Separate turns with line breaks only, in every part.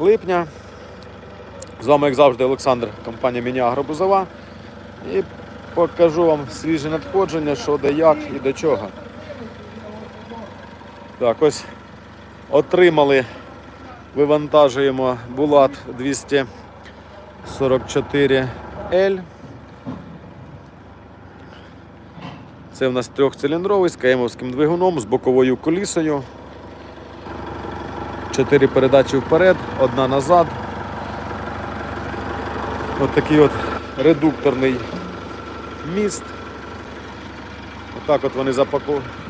липня. З вами, як завжди, Олександр, компанія Міні Агробузова. І покажу вам свіже надходження, що де як і до чого. Так, ось отримали, вивантажуємо Булат 244L. Це в нас трьохциліндровий з каємовським двигуном, з боковою колісою. Чотири передачі вперед, одна назад. Ось такий от редукторний міст. Отак от вони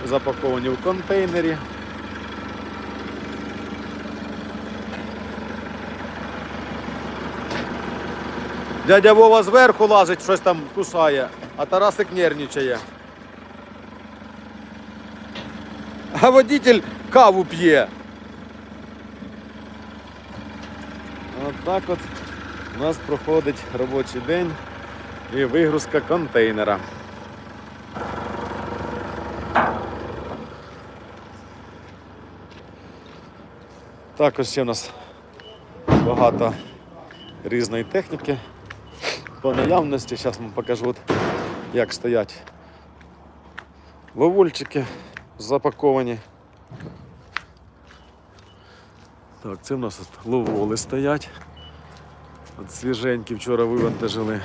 запаковані в контейнері. Дядя Вова зверху лазить, щось там кусає, а Тарасик нервничає. А водитель каву п'є. Отак от у нас проходить робочий день і вигрузка контейнера. Також ще в нас багато різної техніки по наявності. Зараз вам покажу, от, як стоять ловольчики запаковані. Так, це в нас ловоли стоять. От свіженькі вчора вивантажили.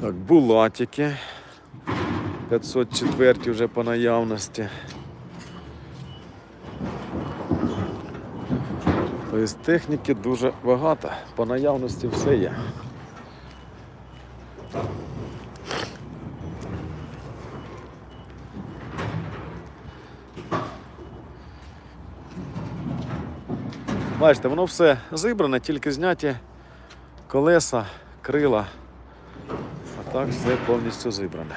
Так, булатики. 504 вже по наявності. Тобто техніки дуже багато, по наявності все є. Бачите, воно все зібране, тільки зняті колеса, крила. А так все повністю зібране.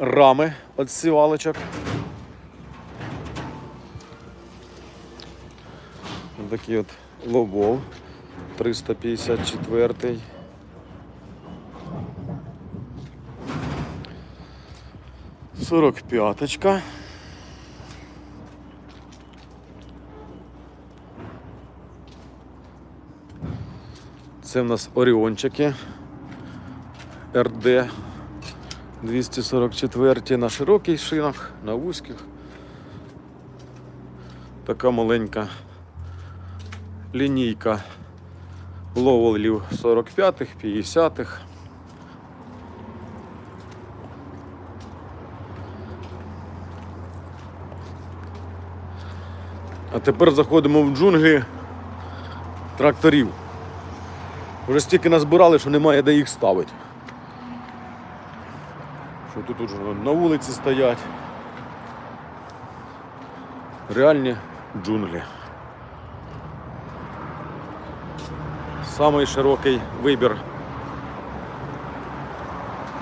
Рами від сівалочок. Такий от лобов 354-й. 45-очка. Це в нас оріончики РД 244 на широких шинах, на вузьких. Така маленька лінійка ловолів 45-х, 50-х. А тепер заходимо в джунглі тракторів. Вже стільки назбирали, що немає де їх ставити. Що тут уже на вулиці стоять. Реальні джунглі. Самий широкий вибір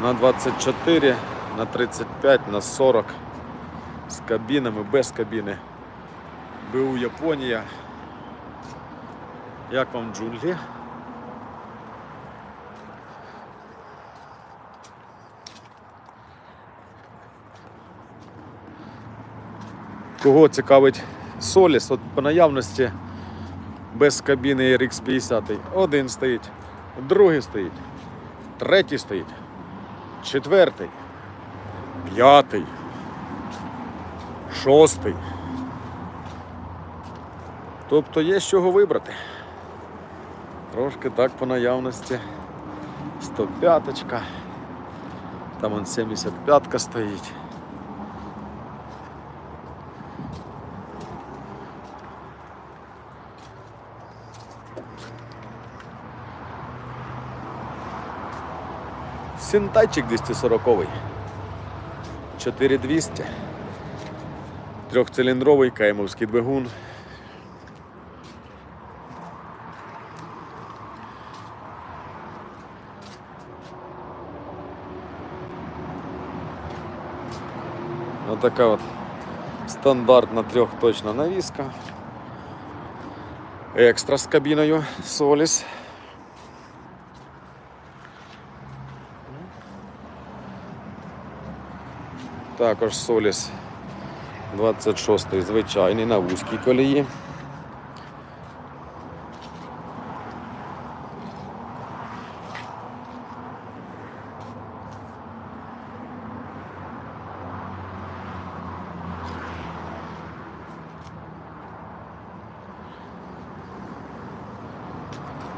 на 24, на 35, на 40 з кабінами, без кабіни. БУ Японія. Як вам джунглі? Кого цікавить Соліс, от по наявності без кабіни RX 50 Один стоїть, другий стоїть, третій стоїть, четвертий, п'ятий, шостий. Тобто є з чого вибрати. Трошки так по наявності. 105 там он 75 стоїть. Синтайчик 240 4200 Трьохциліндровий каймовський двигун. Отака от стандартна трьохточна навіска. екстра з кабіною Соліс. Також Соліс 26-й звичайний на вузькій колії.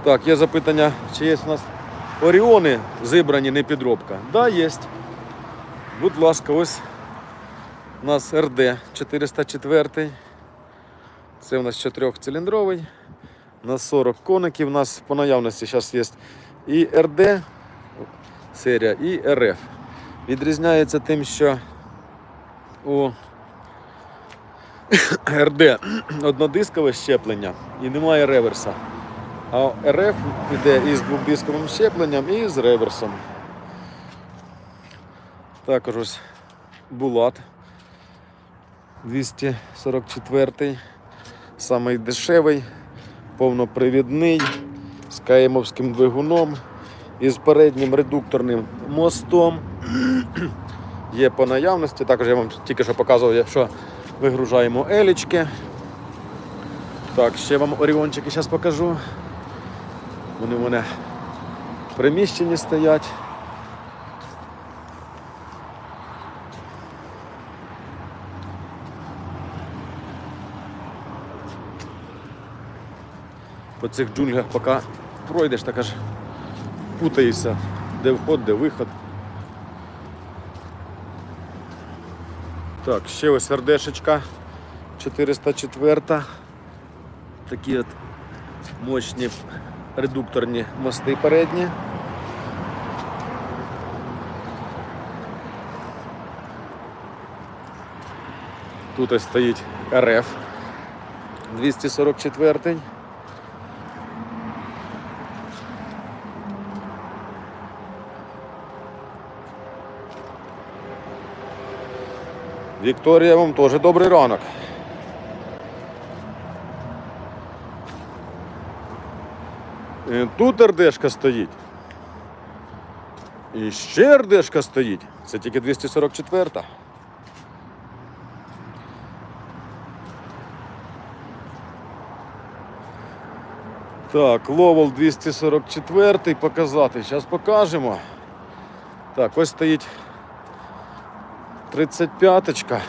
Так, є запитання, чи є у нас Оріони зібрані, не підробка. Так, да, є. Будь ласка, ось у нас РД 404. Це у нас чотирьохциліндровий. На 40 коників. У нас по наявності зараз є і РД серія, і РФ. Відрізняється тим, що у РД однодискове щеплення і немає реверса. А РФ йде із двохдисковим щепленням і з реверсом. Також ось Булат 244, самий дешевий, повнопривідний, з каємовським двигуном, із переднім редукторним мостом. Є по наявності. Також я вам тільки що показував, якщо вигружаємо елічки. Так, ще вам оріончики зараз покажу. Вони в мене в приміщенні стоять. По цих джунглях поки пройдеш, так аж путаєшся, де вход, де виход. Так, ще ось РДшечка 404. Такі от мощні редукторні мости передні. Тут ось стоїть РФ 244. Вікторія, вам теж добрий ранок. Тут РДшка стоїть. І ще РДшка стоїть. Це тільки 244. Так, Ловол 244 показати. Зараз покажемо. Так, ось стоїть 35-ка.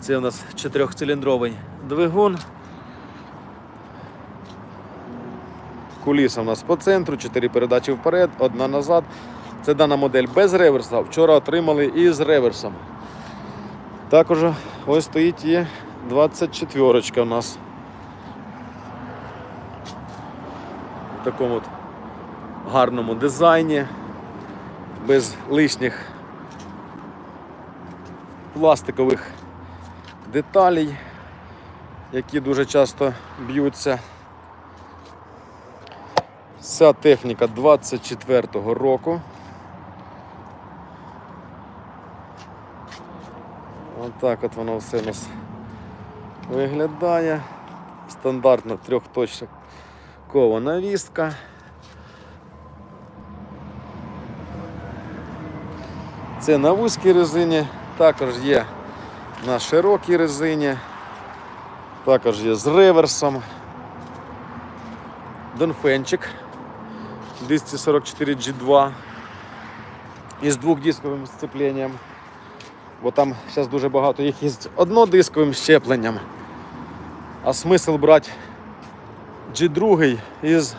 Це у нас чотирьохциліндровий двигун. Куліса у нас по центру, 4 передачі вперед, одна назад. Це дана модель без реверса. Вчора отримали і з реверсом. Також ось стоїть і 24 у нас. В такому от гарному дизайні, без лишніх пластикових деталей, які дуже часто б'ються. Вся техніка 24-го року. Отак от воно все у нас виглядає. Стандартна трьохточкова навістка. Це на вузькій резині, також є на широкій резині, також є з реверсом. Донфенчик 244 G2 із двохдисковим сцепленням. Бо там зараз дуже багато їх із однодисковим щепленням. А смисл брати G2 із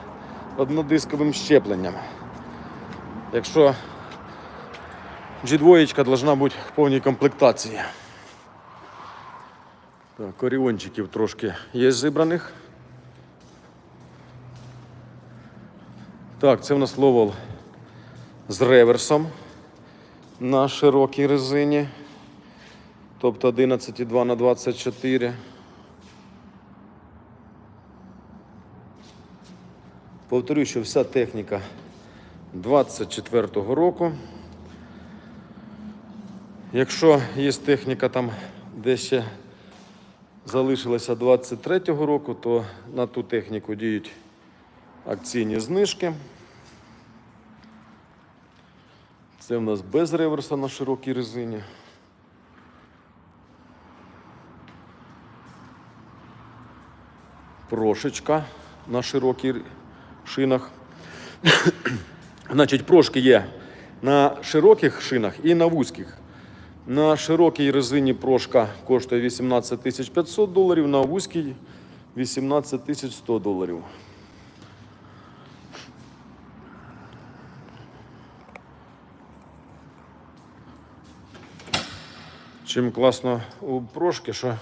однодисковим щепленням. Якщо G2 должна бути в повній комплектації. Так, оріончиків трошки є зібраних. Так, це в нас ловол з реверсом на широкій резині. Тобто 11,2 на 24. Повторюю, що вся техніка 24-го року. Якщо є техніка там, де ще залишилася 23-го року, то на ту техніку діють акційні знижки. Це в нас без реверса на широкій резині. Прошечка на широких шинах. Значить, прошки є на широких шинах і на вузьких. На широкій резині прошка коштує 18 тисяч 500 доларів, на вузькій 18 тисяч 100 доларів. Чим класно у прошки, що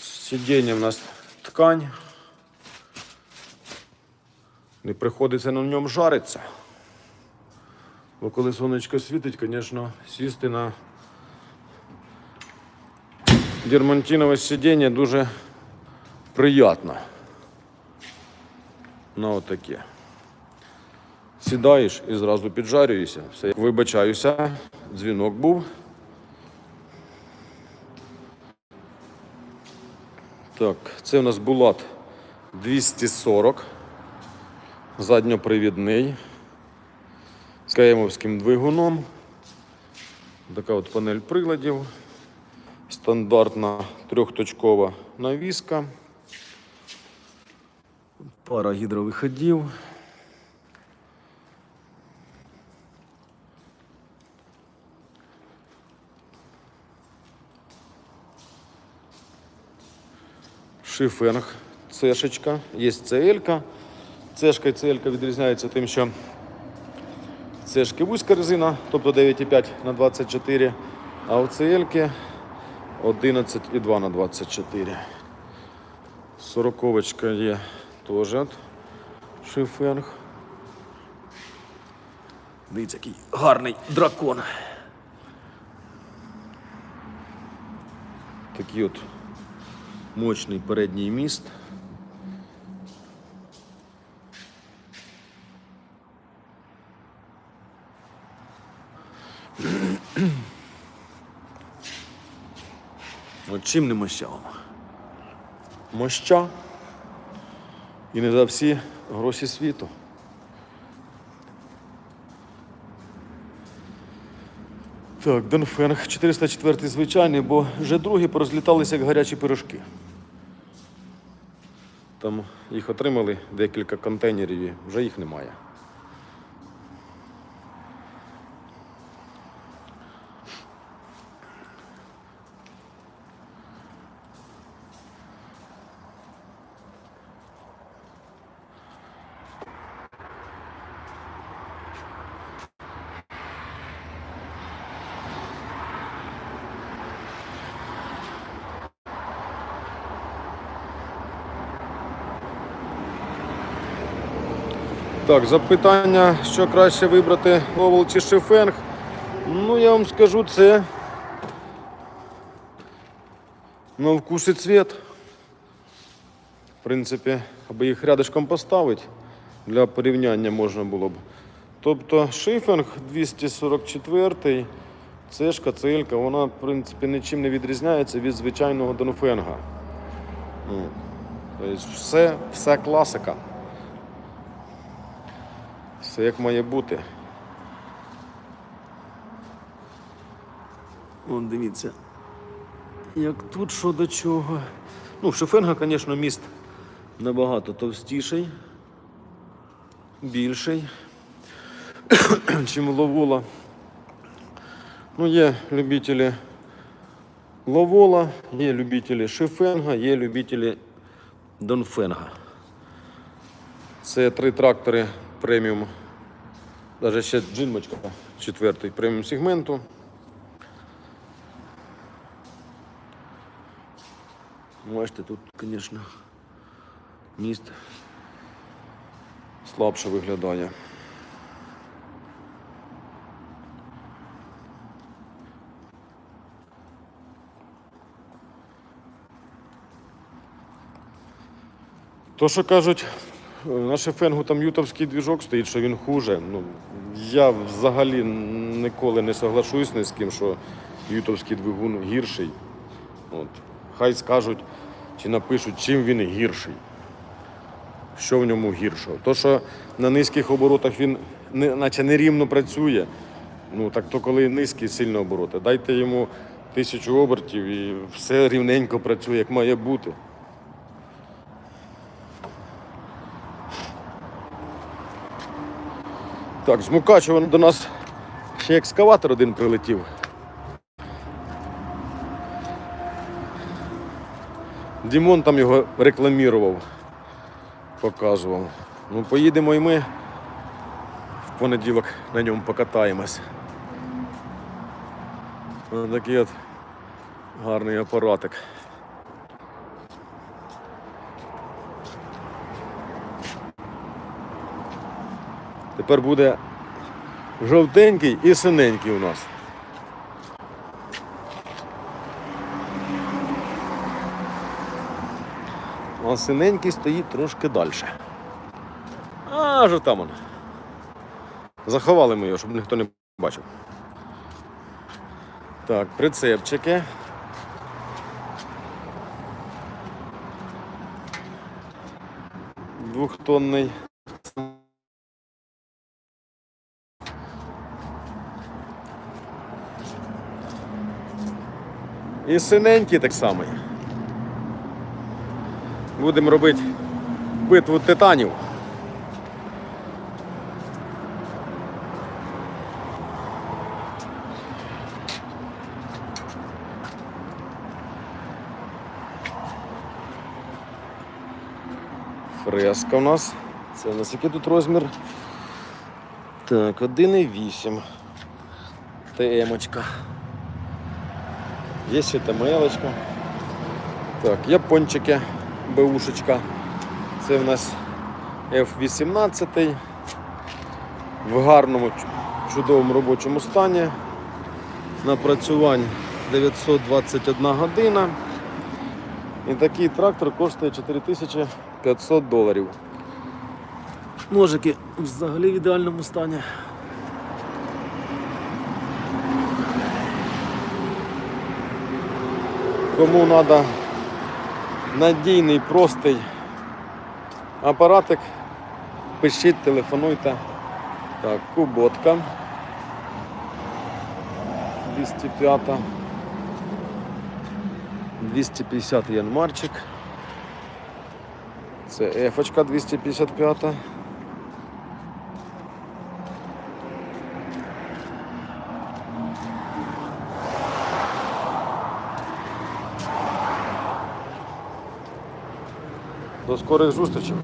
сидіння в нас ткань. Не приходиться на ньому жаритися. Бо коли сонечко світить, звісно, сісти на дермантинове сидіння дуже приємно. На отаке. Сідаєш і зразу піджарюєшся. Все. Вибачаюся, дзвінок був. Так, це у нас булат 240. Задньопривідний з каємовським двигуном. Така от панель приладів. Стандартна трьохточкова навіска. Пара гідровиходів. Шифенг, цешечка, є CL. Цешка і CL відрізняються тим, що цешки вузька резина, тобто 9,5 на 24, а у CL 11,2 на 24. Сороковочка є теж от шифенг. Дивіться, який гарний дракон. Такий от мощний передній міст. От чим не моща вам? Моща. І не за всі гроші світу. Так, Донфенг 404 звичайний, бо вже другі порозліталися як гарячі пирожки. Там їх отримали декілька контейнерів і вже їх немає. Так, запитання, що краще вибрати Ловел чи Шифенг. Ну, я вам скажу, це на вкус і цвіт. В принципі, аби їх рядышком поставити, для порівняння можна було б. Тобто шифінг 244, цешка, целька, вона, в принципі, нічим не відрізняється від звичайного донфенга. Тобто все, все класика. Все як має бути. Вон дивіться. Як тут що до чого. Ну, шифенга, звісно, міст набагато товстіший, більший, чим ловола. Ну, є любителі ловола, є любителі шифенга, є любителі донфенга. Це три трактори преміум. Навіть ще джинмочка, четвертий преміум сегменту. Бачите, тут, звісно, міст слабше виглядає. То, що кажуть, на шефенгу там ютовський двіжок стоїть, що він хуже. Ну, я взагалі ніколи не соглашусь ні з ким, що ютовський двигун гірший. От. хай скажуть чи напишуть, чим він гірший. Що в ньому гіршого? То, що на низьких оборотах він не, наче нерівно працює, ну так то коли низькі сильні обороти, дайте йому тисячу обертів і все рівненько працює, як має бути. Так, з Мукачева до нас ще екскаватор один прилетів. Дімон там його рекламірував, показував. Ну, поїдемо і ми в понеділок на ньому покатаємось. Ось такий от гарний апаратик. Тепер буде жовтенький і синенький у нас. А синенький стоїть трошки далі. А, аж там он. Заховали ми його, щоб ніхто не бачив. Так, прицепчики. Двохтонний. І синенький так само. Будемо робити битву титанів. Фреска у нас. Це у нас який тут розмір? Так, 1,8. ТМочка. Є ще ТМЛочка. Так, япончики, БУшечка. Це в нас F18 в гарному, чудовому робочому стані. Напрацювань 921 година. І такий трактор коштує 4500 доларів. Ножики взагалі в ідеальному стані. Кому треба надійний, простий апаратик, пишіть, телефонуйте. Так, куботка. 205. 250 янмарчик. Це ефочка 255. Скорих зустрічей.